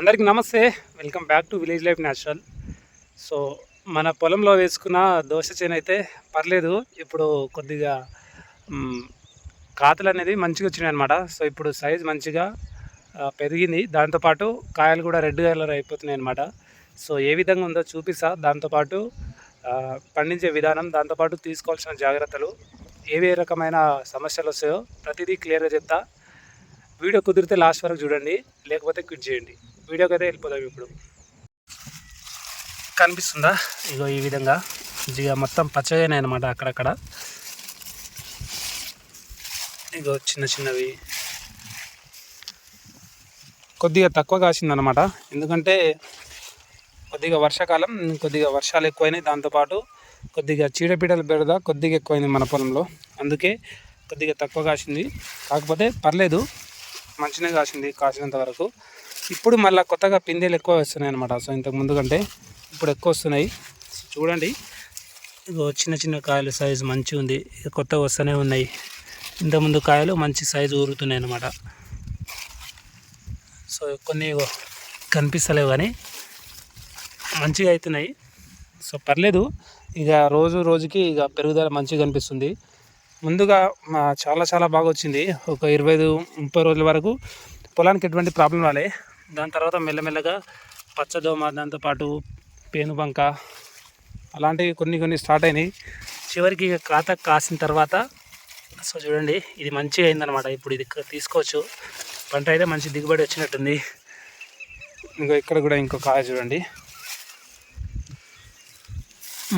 అందరికీ నమస్తే. Welcome back to village life natural so మన పొలంలో వేసుకున్న దోశ చేను అయితే పర్లేదు. ఇప్పుడు కొద్దిగా కాతలు అనేది మంచిగా వచ్చినాయి అనమాట సో ఇప్పుడు సైజ్ మంచిగా పెరిగింది. దాంతోపాటు కాయలు కూడా రెడ్ కలర్ అయిపోతున్నాయి అనమాట సో ఏ విధంగా ఉందో చూపిస్తా. దాంతోపాటు పండించే విధానం దాంతోపాటు తీసుకోవాల్సిన జాగ్రత్తలు ఏవే రకమైన సమస్యలు వస్తాయో ప్రతిదీ క్లియర్గా చెప్తా. వీడియో కుదిరితే లాస్ట్ వరకు చూడండి. లేకపోతే క్విట్ చేయండి. వీడియోకి అయితే వెళ్ళిపోదాం ఇప్పుడు. కనిపిస్తుందా? ఇగో ఈ విధంగా. మంచిగా మొత్తం పచ్చగానే అనమాట అక్కడక్కడ. ఇగో చిన్న చిన్నవి. కొద్దిగా తక్కువ కాసిందనమాట ఎందుకంటే కొద్దిగా వర్షాకాలం కొద్దిగా వర్షాలు ఎక్కువైనాయి. దాంతోపాటు కొద్దిగా చీడపీడలు బెడద కొద్దిగా ఎక్కువైంది మన పొలంలో. అందుకే కొద్దిగా తక్కువ కాసింది. కాకపోతే పర్లేదు మంచిగా కాసింది కాసినంత వరకు. ఇప్పుడు మళ్ళీ కొత్తగా పిందెలు ఎక్కువ వస్తున్నాయి అనమాట సో ఇంతకు ముందు కంటే ఇప్పుడు ఎక్కువ వస్తున్నాయి. చూడండి. ఇగో చిన్న చిన్న కాయలు సైజు మంచిగా ఉంది. ఇక కొత్తగా వస్తూనే ఉన్నాయి. ఇంతకుముందు కాయలు మంచి సైజు ఊరుతున్నాయి అనమాట సో కొన్ని కనిపిస్తలేవు కానీ మంచిగా అవుతున్నాయి సో పర్లేదు. ఇక రోజు రోజుకి ఇక పెరుగుదల మంచిగా కనిపిస్తుంది. ముందుగా మా చాలా చాలా బాగా వచ్చింది. ఒక ఇరవై ఐదు ముప్పై రోజుల వరకు పొలానికి ఎటువంటి ప్రాబ్లం రాలే. దాని తర్వాత మెల్లమెల్లగా పచ్చదోమ దాంతోపాటు పేనుబంక అలాంటివి కొన్ని కొన్ని స్టార్ట్ అయినాయి. చివరికి ఇక కాత కాసిన తర్వాత సో చూడండి ఇది మంచిగా అయిందనమాట ఇప్పుడు ఇది తీసుకోవచ్చు. పంట అయితే మంచి దిగుబడి వచ్చినట్టుంది. ఇంకా ఇక్కడ కూడా ఇంకో కాయ చూడండి.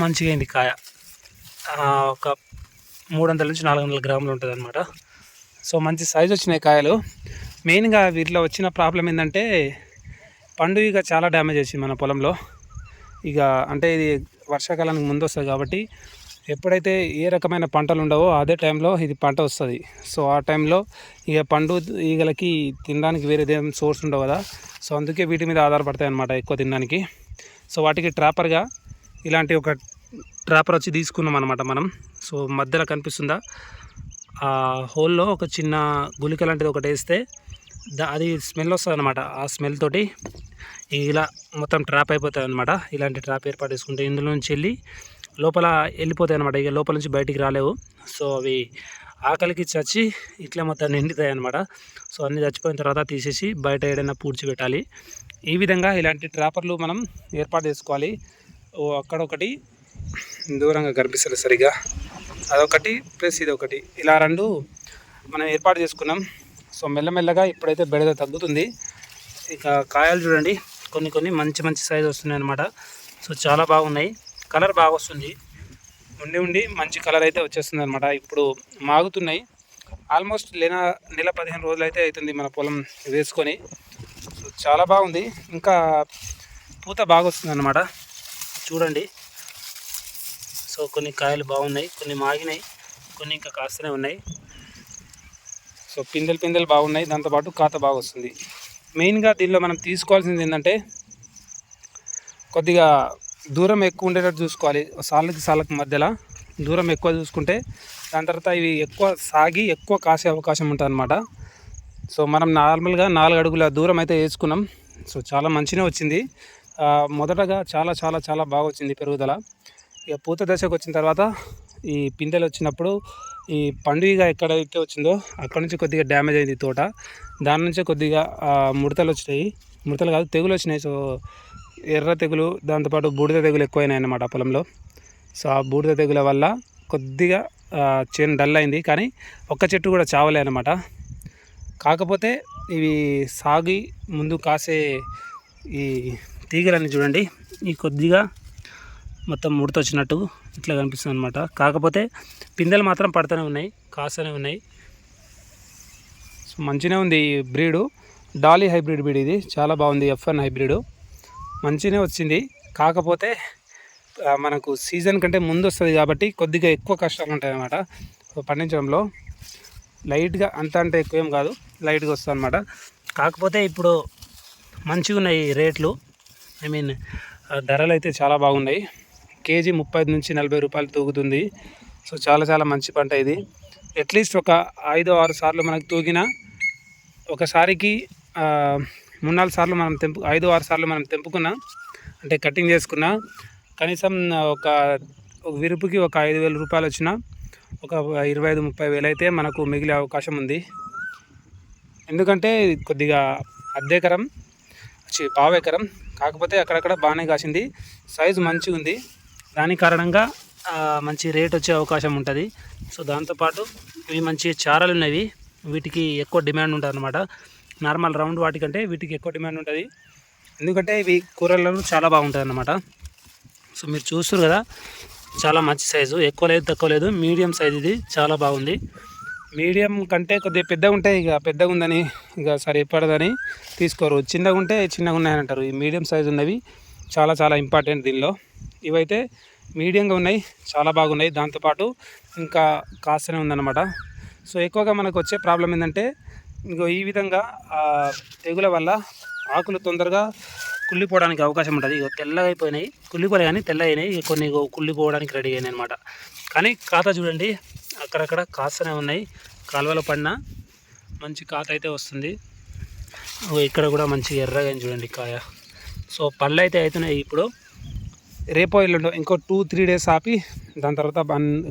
మంచిగా అయింది కాయ. ఒక మూడు వందల నుంచి నాలుగు వందల గ్రాములు ఉంటుంది అనమాట సో మంచి సైజు వచ్చినాయి కాయలు. మెయిన్గా వీటిలో వచ్చిన ప్రాబ్లం ఏంటంటే పండు ఇక చాలా డ్యామేజ్ వచ్చింది మన పొలంలో. ఇక అంటే ఇది వర్షాకాలానికి ముందు వస్తుంది కాబట్టి ఎప్పుడైతే ఏ రకమైన పంటలు ఉండవో అదే టైంలో ఇది పంట వస్తుంది. సో ఆ టైంలో ఇక పండు ఈగలకి తినడానికి వేరేదేం సోర్స్ ఉండవు కదా. సో అందుకే వీటి మీద ఆధారపడతాయి అన్నమాట ఎక్కువ తినడానికి. సో వాటికి ట్రాపర్గా ఇలాంటి ఒక ట్రాపర్ వచ్చి తీసుకున్నాం అనమాట మనం. సో మధ్యలో కనిపిస్తుందా? ఆ హోల్లో ఒక చిన్న గుళిక లాంటిది ఒకటి వేస్తే అది స్మెల్ వస్తుంది అనమాట ఆ స్మెల్ తోటి ఇలా మొత్తం ట్రాప్ అయిపోతుంది అనమాట ఇలాంటి ట్రాప్ ఏర్పాటు చేసుకుంటే ఇందులో నుంచి వెళ్ళి లోపల వెళ్ళిపోతాయి అనమాట ఇక లోపల నుంచి బయటికి రాలేవు. సో అవి ఆకలికి చచ్చి ఇట్లా మొత్తం నిండుతాయి అనమాట సో అన్ని చచ్చిపోయిన తర్వాత తీసేసి బయట ఏడైనా పూడ్చిపెట్టాలి. ఈ విధంగా ఇలాంటి ట్రాపర్లు మనం ఏర్పాటు చేసుకోవాలి. ఓ అక్కడొకటి దూరంగా కనిపిస్తుంది సరిగా. అదొకటి ప్లస్ ఇది ఒకటి ఇలా రెండు మనం ఏర్పాటు చేసుకున్నాం. సో మెల్లమెల్లగా ఇప్పుడైతే బెడద తగ్గుతుంది. ఇక కాయలు చూడండి కొన్ని కొన్ని మంచి మంచి సైజు వస్తున్నాయి అనమాట సో చాలా బాగున్నాయి. కలర్ బాగా వస్తుంది. ఉండి ఉండి మంచి కలర్ అయితే వచ్చేస్తుంది అనమాట ఇప్పుడు మాగుతున్నాయి. ఆల్మోస్ట్ లేన నెల పదిహేను రోజులు అయితే అవుతుంది మన పొలం వేసుకొని. సో చాలా బాగుంది. ఇంకా పూత బాగా వస్తుంది అనమాట చూడండి. సో కొన్ని కాయలు బాగున్నాయి కొన్ని మాగినాయి కొన్ని ఇంకా కాస్తూనే ఉన్నాయి. సో పిందెలు పిందెలు బాగున్నాయి. దాంతోపాటు కాత బాగా వస్తుంది మెయిన్గా దీనిలో మనం తీసుకోవాల్సింది ఏంటంటే కొద్దిగా దూరం ఎక్కువ ఉండేటట్టు చూసుకోవాలి. సాళ్ళకి సాళ్ళకి మధ్యలో దూరం ఎక్కువ చూసుకుంటే దాని తర్వాత ఇవి ఎక్కువ సాగి ఎక్కువ కాసే అవకాశం ఉంటుంది అనమాట సో మనం నార్మల్గా నాలుగు అడుగుల దూరం అయితే వేసుకున్నాం. సో చాలా మంచిగా వచ్చింది. మొదటగా చాలా చాలా చాలా బాగా వచ్చింది పెరుగుదల. ఇక పూత దశకు వచ్చిన తర్వాత ఈ పిందెలు వచ్చినప్పుడు ఈ పండుగ ఎక్కడైతే వచ్చిందో అక్కడ నుంచి కొద్దిగా డ్యామేజ్ అయింది తోట. దాని నుంచే కొద్దిగా ముడతలు వచ్చినాయి. ముడతలు కాదు తెగులు వచ్చినాయి. సో ఎర్ర తెగులు దాంతోపాటు బూడిద తెగులు ఎక్కువైనాయి అన్నమాట పొలంలో. సో ఆ బూడిద తెగుల వల్ల కొద్దిగా చేను డల్ అయింది. కానీ ఒక్క చెట్టు కూడా చావలే అనమాట కాకపోతే ఇవి సాగి ముందు కాసే ఈ తీగలన్నీ చూడండి. ఈ కొద్దిగా మొత్తం ముడత వచ్చినట్టు ఇట్లా కనిపిస్తుంది అనమాట కాకపోతే పిందెలు మాత్రం పడుతూనే ఉన్నాయి కాస్తూనే ఉన్నాయి. సో మంచిగానే ఉంది ఈ బ్రీడు. డాలీ హైబ్రిడ్ బ్రీడ్ ఇది. చాలా బాగుంది ఎఫ్ఎన్ హైబ్రిడ్. మంచిగానే వచ్చింది. కాకపోతే మనకు సీజన్ కంటే ముందు వస్తుంది కాబట్టి కొద్దిగా ఎక్కువ కష్టాలు ఉంటాయి అన్నమాట పండించడంలో లైట్గా అంత అంటే ఎక్కువ ఏం కాదు. లైట్గా వస్తుంది అనమాట కాకపోతే ఇప్పుడు మంచిగా ఉన్నాయి రేట్లు. ఐ మీన్ ధరలు అయితే చాలా బాగున్నాయి. కేజీ ముప్పై నుంచి నలభై రూపాయలు తూగుతుంది. సో చాలా చాలా మంచి పంట ఇది. అట్లీస్ట్ ఒక ఐదు ఆరు సార్లు మనకు తూగిన ఒకసారికి మూడు నాలుగు సార్లు మనం తెంపు ఐదు ఆరు సార్లు మనం తెంపుకున్నా అంటే కటింగ్ చేసుకున్నా కనీసం ఒక ఒక విరుపుకి ఒక ఐదు వేల రూపాయలు వచ్చిన ఒక ఇరవై ఐదు ముప్పై వేలు అయితే మనకు మిగిలే అవకాశం ఉంది. ఎందుకంటే కొద్దిగా అద్దెకరం పావు పావెకరం కాకపోతే అక్కడక్కడ బాగానే కాసింది. సైజు మంచిగా ఉంది దాని కారణంగా మంచి రేట్ వచ్చే అవకాశం ఉంటుంది. సో దాంతోపాటు ఇవి మంచి చారలు ఉన్నవి వీటికి ఎక్కువ డిమాండ్ ఉంటుంది అనమాట నార్మల్ రౌండ్ వాటికంటే వీటికి ఎక్కువ డిమాండ్ ఉంటుంది. ఎందుకంటే ఇవి కూరలలో చాలా బాగుంటుంది అన్నమాట సో మీరు చూస్తారు కదా చాలా మంచి సైజు. ఎక్కువ లేదు తక్కువ లేదు. మీడియం సైజ్ ఇది చాలా బాగుంది. మీడియం కంటే కొద్దిగా పెద్దగా ఉంటే ఇక పెద్దగా ఉందని ఇక సరిపడదని తీసుకోరు. చిన్నగా ఉంటే చిన్నగా ఉన్నాయని అంటారు. ఈ మీడియం సైజు ఉన్నవి చాలా చాలా ఇంపార్టెంట్ దీనిలో. ఇవైతే మీడియంగా ఉన్నాయి చాలా బాగున్నాయి. దాంతోపాటు ఇంకా కాస్తనే ఉందన్నమాట. సో ఎక్కువగా మనకు వచ్చే ప్రాబ్లం ఏంటంటే ఇంకో ఈ విధంగా తెగుల వల్ల ఆకులు తొందరగా కుళ్ళిపోవడానికి అవకాశం ఉంటుంది. ఇక తెల్లగా అయిపోయినాయి. కుళ్ళిపోలే కానీ తెల్ల అయినాయి. కొన్ని కుళ్ళిపోవడానికి రెడీ అయినాయి అనమాట కానీ కాత చూడండి అక్కడక్కడ కాస్తనే ఉన్నాయి. కాలువలో పడిన మంచి కాత అయితే వస్తుంది. ఇక్కడ కూడా మంచి ఎర్రగా చూడండి కాయ. సో పళ్ళు అయితే అవుతున్నాయి ఇప్పుడు. రేపో ఎల్లుండో ఇంకో టూ త్రీ డేస్ ఆపి దాని తర్వాత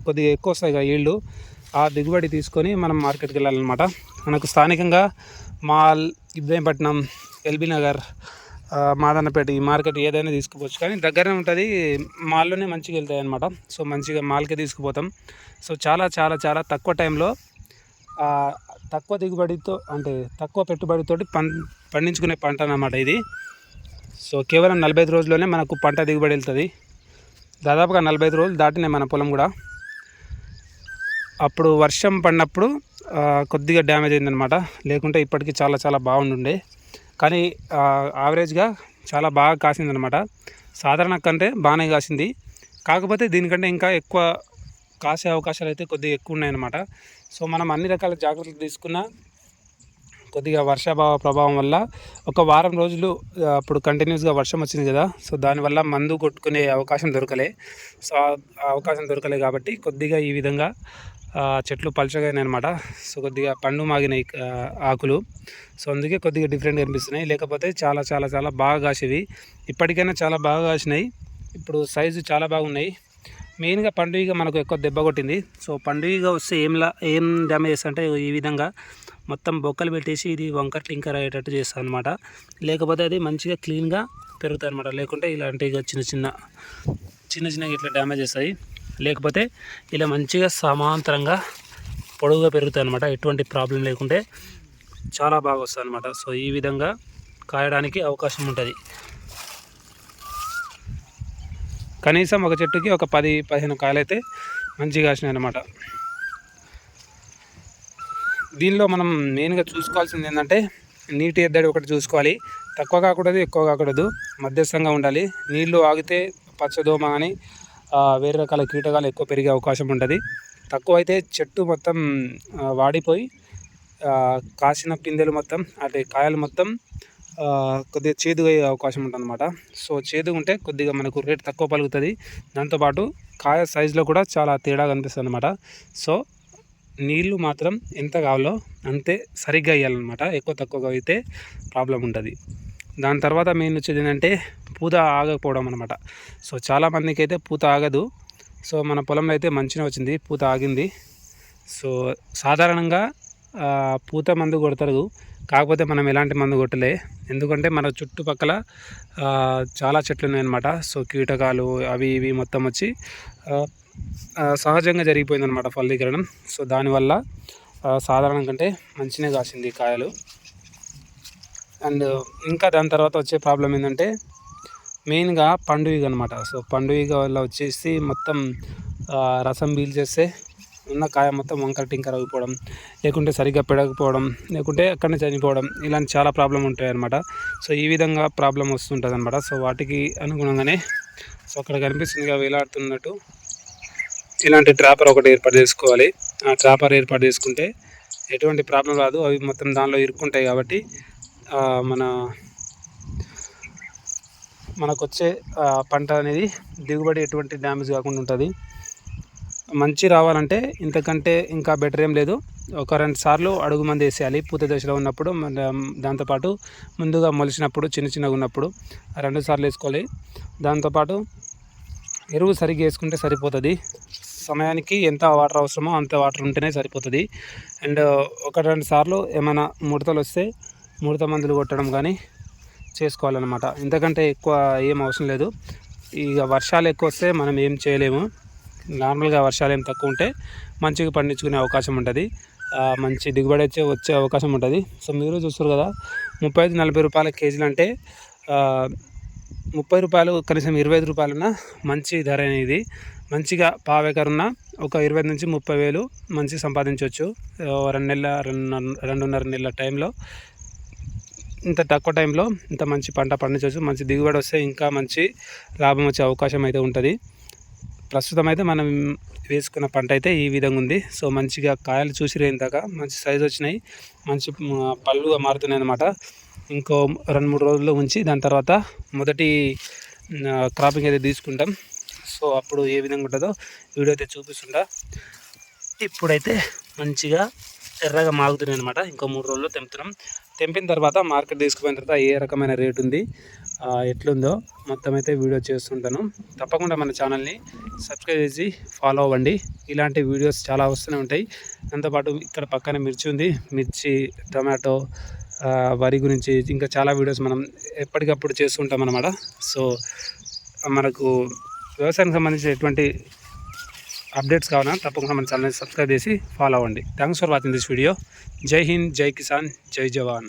కొద్దిగా ఎక్కువ వస్తాయి కదా ఈళ్ళు ఆ దిగుబడి తీసుకొని మనం మార్కెట్కి వెళ్ళాలన్నమాట. మనకు స్థానికంగా మాల్ ఇబ్రాహీంపట్నం ఎల్బీ నగర్ మాదన్నపేట ఈ మార్కెట్ ఏదైనా తీసుకుపోవచ్చు. కానీ దగ్గరనే ఉంటుంది మాల్లోనే మంచిగా వెళ్తాయి అనమాట సో మంచిగా మాల్కే తీసుకుపోతాం. సో చాలా చాలా చాలా తక్కువ టైంలో తక్కువ దిగుబడితో అంటే తక్కువ పెట్టుబడితోటి పం పండించుకునే పంట అన్నమాట ఇది. సో కేవలం నలభై ఐదు రోజుల్లోనే మనకు పంట దిగుబడి వెళ్తుంది. దాదాపుగా నలభై ఐదు రోజులు దాటినాయి మన పొలం కూడా. అప్పుడు వర్షం పడినప్పుడు కొద్దిగా డ్యామేజ్ అయిందనమాట లేకుంటే ఇప్పటికీ చాలా చాలా బాగుండుండే. కానీ యావరేజ్గా చాలా బాగా కాసిందనమాట సాధారణ కంటే బాగానే కాసింది. కాకపోతే దీనికంటే ఇంకా ఎక్కువ కాసే అవకాశాలు అయితే కొద్దిగా ఎక్కువ ఉన్నాయన్నమాట. సో మనం అన్ని రకాల జాగ్రత్తలు తీసుకున్నా కొద్దిగా వర్షాభావ ప్రభావం వల్ల ఒక వారం రోజులు అప్పుడు కంటిన్యూస్గా వర్షం వచ్చింది కదా. సో దానివల్ల మందు కొట్టుకునే అవకాశం దొరకలే. సో అవకాశం దొరకలే కాబట్టి కొద్దిగా ఈ విధంగా చెట్లు పలచగానే అనమాట సో కొద్దిగా పండు మాగినాయి ఆకులు. సో అందుకే కొద్దిగా డిఫరెంట్గా అనిపిస్తున్నాయి. లేకపోతే చాలా చాలా చాలా బాగా కాసేవి. ఇప్పటికైనా చాలా బాగా కాసినాయి. ఇప్పుడు సైజు చాలా బాగున్నాయి. మెయిన్గా పండుగ మనకు ఎక్కువ దెబ్బ కొట్టింది. సో పండుగ వస్తే ఏంలా ఏం డ్యామేజ్ అంటే ఈ విధంగా మొత్తం బొక్కలు పెట్టేసి ఇది వంకర టింకర్ అయ్యేటట్టు చేస్తాను అనమాట లేకపోతే అది మంచిగా క్లీన్గా పెరుగుతాయి అనమాట లేకుంటే ఇలాంటి చిన్న చిన్న చిన్న చిన్నగా ఇట్లా డ్యామేజ్ చేస్తాయి. లేకపోతే ఇలా మంచిగా సమాంతరంగా పొడవుగా పెరుగుతాయి అనమాట ఎటువంటి ప్రాబ్లం లేకుంటే చాలా బాగా వస్తుంది అనమాట సో ఈ విధంగా కాయడానికి అవకాశం ఉంటుంది. కనీసం ఒక చెట్టుకి ఒక పది పదిహేను కాయలైతే మంచిగా కాసినాయి అనమాట దీనిలో మనం మెయిన్గా చూసుకోవాల్సింది ఏంటంటే నీటి ఎద్దడి ఒకటి చూసుకోవాలి. తక్కువ కాకూడదు ఎక్కువ కాకూడదు. మధ్యస్థంగా ఉండాలి. నీళ్ళు ఆగితే పచ్చదోమ అని వేరే రకాల కీటకాలు ఎక్కువ పెరిగే అవకాశం ఉంటుంది. తక్కువ అయితే చెట్టు మొత్తం వాడిపోయి కాసిన పిందెలు మొత్తం అంటే కాయలు మొత్తం కొద్దిగా చేదుగా అయ్యే అవకాశం ఉంటుంది అనమాట సో చేదుగా ఉంటే కొద్దిగా మనకు రేట్ తక్కువ పలుకుతుంది. దాంతోపాటు కాయ సైజులో కూడా చాలా తేడా కనిపిస్తుంది అనమాట సో నీళ్ళు మాత్రం ఎంత కావాలో అంతే సరిగ్గా వేయాలన్నమాట ఎక్కువ తక్కువగా అయితే ప్రాబ్లం ఉంటుంది. దాని తర్వాత మెయిన్ వచ్చేది ఏంటంటే పూత ఆగకపోవడం అనమాట సో చాలామందికి అయితే పూత ఆగదు. సో మన పొలంలో అయితే మంచిగా వచ్చింది పూత ఆగింది. సో సాధారణంగా పూత మందు కొడతారు. కాకపోతే మనం ఎలాంటి మందు కొట్టలే. ఎందుకంటే మన చుట్టుపక్కల చాలా చెట్లు ఉన్నాయన్నమాట సో కీటకాలు అవి ఇవి మొత్తం వచ్చి సహజంగా జరిగిపోయిందనమాట ఫలీకరణం సో దానివల్ల సాధారణం కంటే మంచినే కాసింది కాయలు. అండ్ ఇంకా దాని తర్వాత వచ్చే ప్రాబ్లం ఏంటంటే మెయిన్గా పండుగ అనమాట సో పండుగ వల్ల వచ్చేసి మొత్తం రసం పీల్చేస్తే ఉన్న కాయ మొత్తం వంకర టింకర్ అయిపోవడం లేకుంటే సరిగ్గా పెడకపోవడం లేకుంటే అక్కడనే చనిపోవడం ఇలాంటి చాలా ప్రాబ్లం ఉంటాయి అనమాట సో ఈ విధంగా ప్రాబ్లం వస్తుంటుంది అనమాట సో వాటికి అనుగుణంగానే సో అక్కడ కనిపిస్తుంది వేలాడుతున్నట్టు. ఇలాంటి ట్రాపర్ ఒకటి ఏర్పాటు చేసుకోవాలి. ఆ ట్రాపర్ ఏర్పాటు చేసుకుంటే ఎటువంటి ప్రాబ్లం రాదు. అవి మొత్తం దానిలో ఇరుక్కుంటాయి కాబట్టి మన మనకు వచ్చే పంట అనేది దిగుబడి ఎటువంటి డ్యామేజ్ కాకుండా ఉంటుంది. మంచి రావాలంటే ఇంతకంటే ఇంకా బెటర్ ఏం లేదు. ఒక రెండు సార్లు అడుగు మంది వేసేయాలి. పూత దశలో ఉన్నప్పుడు దాంతోపాటు ముందుగా మొలిచినప్పుడు చిన్న చిన్నగా ఉన్నప్పుడు రెండు సార్లు వేసుకోవాలి. దాంతోపాటు ఎరువు సరిగ్గా వేసుకుంటే సరిపోతుంది. సమయానికి ఎంత వాటర్ అవసరమో అంత వాటర్ ఉంటేనే సరిపోతుంది. అండ్ ఒక రెండు సార్లు ఏమైనా ముడతలు వస్తే ముడత మందులు కొట్టడం కానీ చేసుకోవాలన్నమాట. ఇంతకంటే ఎక్కువ ఏం అవసరం లేదు. ఇక వర్షాలు ఎక్కువ వస్తే మనం ఏం చేయలేము. నార్మల్గా వర్షాలు ఏం తక్కువ ఉంటే మంచిగా పండించుకునే అవకాశం ఉంటుంది. మంచి దిగుబడి వచ్చే వచ్చే అవకాశం ఉంటుంది. సో మీరు చూస్తారు కదా ముప్పై ఐదు నలభై రూపాయల కేజీలు అంటే ముప్పై రూపాయలు కనీసం ఇరవై ఐదు రూపాయలున్న మంచి ధర అనేది మంచిగా పావేకరున్న ఒక ఇరవై నుంచి ముప్పై వేలు మంచి సంపాదించవచ్చు. రెండు నెలల రెండు రెండున్నర నెలల టైంలో ఇంత తక్కువ టైంలో ఇంత మంచి పంట పండించవచ్చు. మంచి దిగుబడి వస్తే ఇంకా మంచి లాభం వచ్చే అవకాశం అయితే ఉంటుంది. ప్రస్తుతం అయితే మనం వేసుకున్న పంట అయితే ఈ విధంగా ఉంది. సో మంచిగా కాయలు చూసి ఇందాక మంచి సైజు వచ్చినాయి. మంచి పళ్ళుగా మారుతున్నాయి అన్నమాట. ఇంకో రెండు మూడు రోజుల్లో ఉంచి దాని తర్వాత మొదటి క్రాపింగ్ అయితే తీసుకుంటాం. సో అప్పుడు ఏ విధంగా ఉంటుందో వీడియో అయితే చూపిస్తుంటా. ఇప్పుడైతే మంచిగా ఎర్రగా మాగుతున్నాయి అనమాట ఇంకో మూడు రోజుల్లో తెంపుతున్నాం. తెంపిన తర్వాత మార్కెట్ తీసుకుపోయిన తర్వాత ఏ రకమైన రేట్ ఉంది ఎట్లుందో మొత్తం అయితే వీడియో చేస్తుంటాను. తప్పకుండా మన ఛానల్ని సబ్స్క్రైబ్ చేసి ఫాలో అవ్వండి. ఇలాంటి వీడియోస్ చాలా వస్తూనే ఉంటాయి. దాంతోపాటు ఇక్కడ పక్కన మిర్చి ఉంది. మిర్చి టమాటో వరి గురించి ఇంకా చాలా వీడియోస్ మనం ఎప్పటికప్పుడు చేస్తుంటాం అనమాట సో మనకు వ్యవసాయానికి సంబంధించిన ఎటువంటి అప్డేట్స్ కావాలన్నా తప్పకుండా మన ఛానల్ని సబ్స్క్రైబ్ చేసి ఫాలో అవ్వండి. Thanks for watching this video జై హింద్ జై కిసాన్ జై జవాన్.